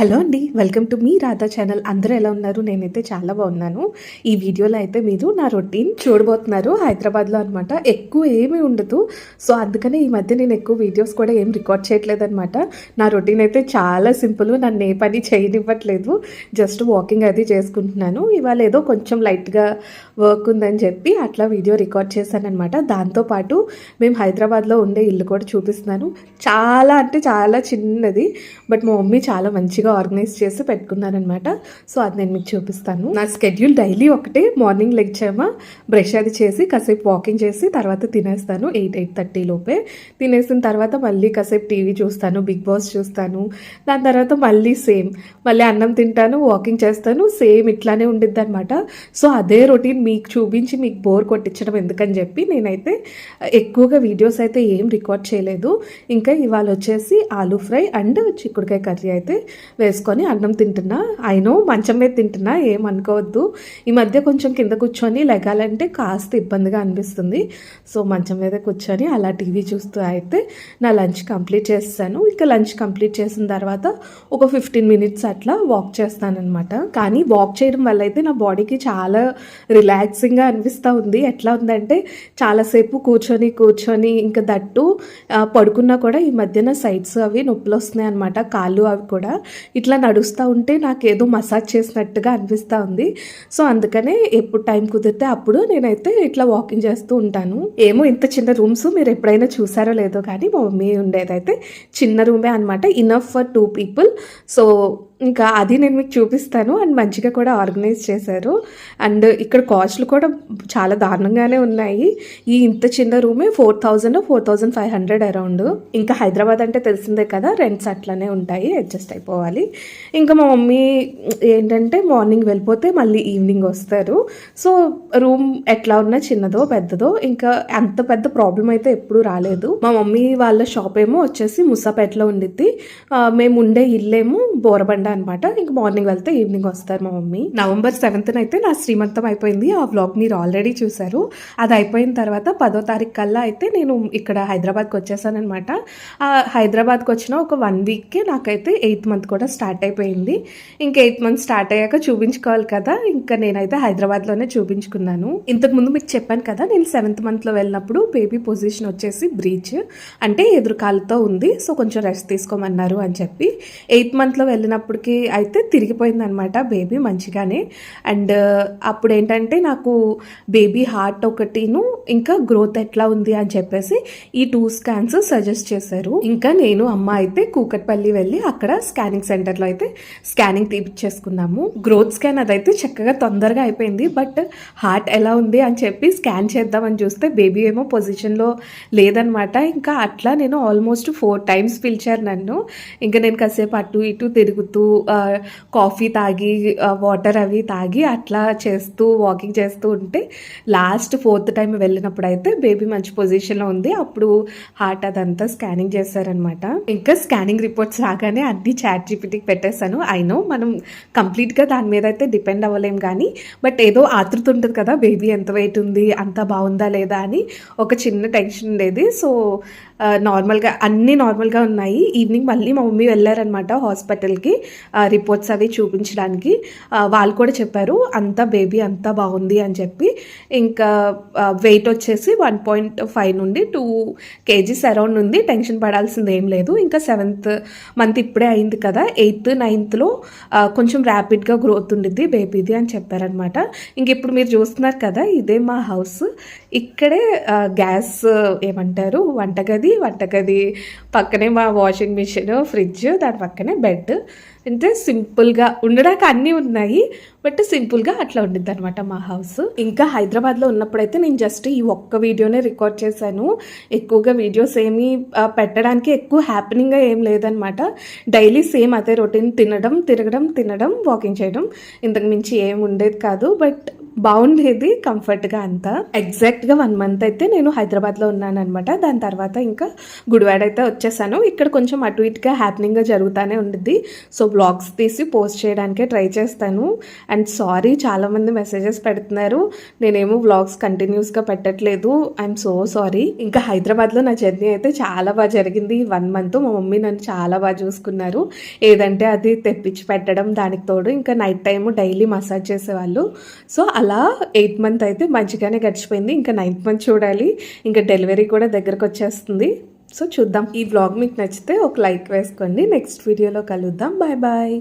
Hello అండి welcome to మీ Radha channel. అందరూ ఎలా ఉన్నారు? నేనైతే చాలా బాగున్నాను. ఈ వీడియోలో అయితే మీరు నా రొటీన్ చూడబోతున్నారు. హైదరాబాద్లో అనమాట ఎక్కువ ఏమీ ఉండదు. సో అందుకనే ఈ మధ్య నేను ఎక్కువ వీడియోస్ కూడా ఏం రికార్డ్ చేయట్లేదు అనమాట నా రొటీన్ అయితే చాలా సింపుల్. నన్ను ఏ పని చేయనివ్వట్లేదు. జస్ట్ వాకింగ్ అది చేసుకుంటున్నాను. ఇవాళ ఏదో కొంచెం లైట్గా వర్క్ ఉందని చెప్పి అట్లా వీడియో రికార్డ్ చేశానమాట దాంతోపాటు మేము హైదరాబాద్లో ఉండే ఇల్లు కూడా చూపిస్తున్నాను. చాలా అంటే చాలా చిన్నది. బట్ మా మమ్మీ చాలా మంచిగా ఆర్గనైజ్ చేసి పెట్టుకున్నారనమాట. సో అది నేను మీకు చూపిస్తాను. నా స్కెడ్యూల్ డైలీ ఒకటే. మార్నింగ్ లెగ్చామా బ్రష్ అది చేసి కాసేపు వాకింగ్ చేసి తర్వాత తినేస్తాను ఎయిట్ ఎయిట్ థర్టీ లోపే. తినేసిన తర్వాత మళ్ళీ కాసేపు టీవీ చూస్తాను బిగ్ బాస్ చూస్తాను. దాని తర్వాత మళ్ళీ సేమ్. మళ్ళీ అన్నం తింటాను వాకింగ్ చేస్తాను సేమ్ ఇట్లానే ఉండిద్ది అనమాట సో అదే రొటీన్ మీకు చూపించి మీకు బోర్ కొట్టించడం ఎందుకని చెప్పి నేనైతే ఎక్కువగా వీడియోస్ అయితే ఏం రికార్డ్ చేయలేదు. ఇంకా ఇవాళ వచ్చేసి ఆలూ ఫ్రై అండ్ చిక్కుడుకాయ కర్రీ అయితే వేసుకొని అన్నం తింటున్నా. అయినో మంచం మీద తింటున్నా ఏం అనుకోవద్దు. ఈ మధ్య కొంచెం కింద కూర్చొని లెగాలంటే కాస్త ఇబ్బందిగా అనిపిస్తుంది. సో మంచం మీద కూర్చొని అలా టీవీ చూస్తూ అయితే నా లంచ్ కంప్లీట్ చేస్తాను. ఇంకా లంచ్ కంప్లీట్ చేసిన తర్వాత ఒక ఫిఫ్టీన్ మినిట్స్ అట్లా వాక్ చేస్తానమాట కానీ వాక్ చేయడం వల్ల అయితే నా బాడీకి చాలా రిలాక్సింగ్గా అనిపిస్తూ ఉంది. ఎట్లా ఉందంటే చాలాసేపు కూర్చొని కూర్చొని ఇంకా దట్టు పడుకున్నా కూడా ఈ మధ్యన సైడ్స్ అవి నొప్పులు వస్తున్నాయి అనమాట కాళ్ళు అవి కూడా. ఇట్లా నడుస్తూ ఉంటే నాకు ఏదో మసాజ్ చేసినట్టుగా అనిపిస్తూ ఉంది. సో అందుకనే ఎప్పుడు టైం కుదిరితే అప్పుడు నేనైతే ఇట్లా వాకింగ్ చేస్తూ ఉంటాను. ఏమో ఇంత చిన్న రూమ్స్ మీరు ఎప్పుడైనా చూసారో లేదో కానీ మా మమ్మీ ఉండేదైతే చిన్న రూమే అనమాట enough for two people so ఇంకా అది నేను మీకు చూపిస్తాను. అండ్ మంచిగా కూడా ఆర్గనైజ్ చేశారు. అండ్ ఇక్కడ కాస్ట్లు కూడా చాలా దారుణంగానే ఉన్నాయి. ఈ ఇంత చిన్న రూమే four thousand four thousand five hundred around. ఇంకా హైదరాబాద్ అంటే తెలిసిందే కదా రెంట్స్ అట్లానే ఉంటాయి. అడ్జస్ట్ అయిపోవాలి. ఇంకా మా మమ్మీ ఏంటంటే మార్నింగ్ వెళ్ళిపోతే మళ్ళీ ఈవినింగ్ వస్తారు. సో రూమ్ ఎట్లా ఉన్నా చిన్నదో పెద్దదో ఇంకా అంత పెద్ద ప్రాబ్లం అయితే ఎప్పుడూ రాలేదు. మా మమ్మీ వాళ్ళ షాప్ ఏమో వచ్చేసి ముసాపేటలో ఉండిద్ది. మేము ఉండే ఇల్లేమో బోరబండ అనమాట ఇంక మార్నింగ్ వెళ్తే ఈవినింగ్ వస్తారు మా మమ్మీ. నవంబర్ సెవెంత్న అయితే నా శ్రీమంతం అయిపోయింది. ఆ వ్లాగ్ మీరు ఆల్రెడీ చూశారు. అది అయిపోయిన తర్వాత పదో తారీఖు కల్లా అయితే నేను ఇక్కడ హైదరాబాద్కి వచ్చేసానమాట హైదరాబాద్కి వచ్చిన ఒక వన్ వీక్కే నాకైతే ఎయిత్ మంత్ కూడా స్టార్ట్ అయిపోయింది. ఇంకా ఎయిత్ మంత్ స్టార్ట్ అయ్యాక చూపించుకోవాలి కదా. ఇంకా నేనైతే హైదరాబాద్లోనే చూపించుకున్నాను. ఇంతకు ముందు మీకు చెప్పాను కదా నేను సెవెంత్ మంత్లో వెళ్ళినప్పుడు బేబీ పొజిషన్ వచ్చేసి బ్రీచ్. అంటే ఎదురుకాలతో ఉంది. సో కొంచెం రెస్ట్ తీసుకోమన్నారు అని చెప్పి. ఎయిత్ మంత్లో వెళ్ళినప్పుడు అప్పటికి అయితే తిరిగిపోయింది అనమాట బేబీ మంచిగానే. అండ్ అప్పుడు ఏంటంటే నాకు బేబీ హార్ట్ ఒకటిను ఇంకా గ్రోత్ ఎట్లా ఉంది అని చెప్పేసి ఈ టూ స్కాన్స్ సజెస్ట్ చేశారు. ఇంకా నేను అమ్మ అయితే కూకట్పల్లి వెళ్ళి అక్కడ స్కానింగ్ సెంటర్లో అయితే స్కానింగ్ తీపిచ్చేసుకున్నాము గ్రోత్ స్కాన్ అదైతే చక్కగా తొందరగా అయిపోయింది. బట్ హార్ట్ ఎలా ఉంది అని చెప్పి స్కాన్ చేద్దామని చూస్తే బేబీ ఏమో పొజిషన్లో లేదనమాట ఇంకా అట్లా నేను ఆల్మోస్ట్ ఫోర్ టైమ్స్ పిలిచారు నన్ను. ఇంకా నేను కాసేపు అటు ఇటు తిరుగుతూ కాఫీ తాగి వాటర్ అవి తాగి అట్లా చేస్తూ వాకింగ్ చేస్తూ ఉంటే లాస్ట్ ఫోర్త్ టైం వెళ్ళినప్పుడు అయితే బేబీ మంచి పొజిషన్లో ఉంది. అప్పుడు హార్ట్ అదంతా స్కానింగ్ చేశారనమాట ఇంకా స్కానింగ్ రిపోర్ట్స్ రాగానే అన్ని చాట్ జీపీటీకి పెట్టేశాను. అయినో మనం కంప్లీట్గా దాని మీద అయితే డిపెండ్ అవ్వలేం కానీ బట్ ఏదో ఆతృత ఉంటుంది కదా బేబీ ఎంత వెయిట్ ఉంది అంత బాగుందా లేదా అని ఒక చిన్న టెన్షన్ ఉండేది. సో నార్మల్గా అన్నీ నార్మల్గా ఉన్నాయి. ఈవినింగ్ మళ్ళీ మా మమ్మీ వెళ్ళారనమాట హాస్పిటల్కి. రిపోర్ట్స్ అవి చూపించడానికి వాళ్ళు కూడా చెప్పారు అంతా బేబీ అంతా బాగుంది అని చెప్పి. ఇంకా వెయిట్ వచ్చేసి వన్ పాయింట్ ఫైవ్ నుండి టూ కేజీస్ అరౌండ్ ఉంది. టెన్షన్ పడాల్సింది ఏం లేదు. ఇంకా సెవెంత్ మంత్ ఇప్పుడే అయింది కదా. ఎయిత్ నైన్త్లో కొంచెం ర్యాపిడ్గా గ్రోత్ ఉండిద్ది బేబీది అని చెప్పారనమాట ఇంక ఇప్పుడు మీరు చూస్తున్నారు కదా ఇదే మా హౌస్ ఇక్కడే గ్యాస్ ఏమంటారు? వంటగది వంటగది పక్కనే మా వాషింగ్ మిషన్ ఫ్రిడ్జ్ దాని పక్కనే బెడ్ అంటే సింపుల్గా ఉండడానికి అన్నీ ఉన్నాయి. బట్ సింపుల్గా అట్లా ఉండిద్ది అనమాట మా హౌస్. ఇంకా హైదరాబాద్లో ఉన్నప్పుడైతే నేను జస్ట్ ఈ ఒక్క వీడియోనే రికార్డ్ చేశాను. ఎక్కువగా వీడియోస్ ఏమీ పెట్టడానికి ఎక్కువ హ్యాపెనింగ్గా ఏం లేదనమాట డైలీ సేమ్ అదే రొటీన్ తినడం తిరగడం తినడం వాకింగ్ చేయడం. ఇంతకు మించి ఏం ఉండేది కాదు. బట్ బాగుండేది కంఫర్ట్గా అంతా. ఎగ్జాక్ట్గా వన్ మంత్ అయితే నేను హైదరాబాద్లో ఉన్నాను అనమాట దాని తర్వాత ఇంకా గుడివాడ అయితే వచ్చేసాను. ఇక్కడ కొంచెం అటు ఇటుగా హ్యాపెనింగ్గా జరుగుతూనే ఉండిద్ది. సో బ్లాగ్స్ తీసి పోస్ట్ చేయడానికే ట్రై చేస్తాను. అండ్ సారీ చాలామంది మెసేజెస్ పెడుతున్నారు. నేనేమో వ్లాగ్స్ కంటిన్యూస్గా పెట్టట్లేదు. ఐఎమ్ సో సారీ ఇంకా హైదరాబాద్లో నా జర్నీ అయితే చాలా బాగా జరిగింది. వన్ మంత్ మా మమ్మీ నన్ను చాలా బాగా చూసుకున్నారు. ఏదంటే అది తెప్పించి పెట్టడం దానికి తోడు ఇంకా నైట్ టైం డైలీ మసాజ్ చేసేవాళ్ళు. సో అలా ఎయిత్ మంత్ అయితే మంచిగానే గడిచిపోయింది. ఇంకా నైన్త్ మంత్ చూడాలి. ఇంకా డెలివరీ కూడా దగ్గరకు వచ్చేస్తుంది. సో చూద్దాం. ఈ వ్లాగ్ మీకు నచ్చితే ఒక లైక్ వేసుకోండి. నెక్స్ట్ వీడియోలో కలుద్దాం. Bye bye.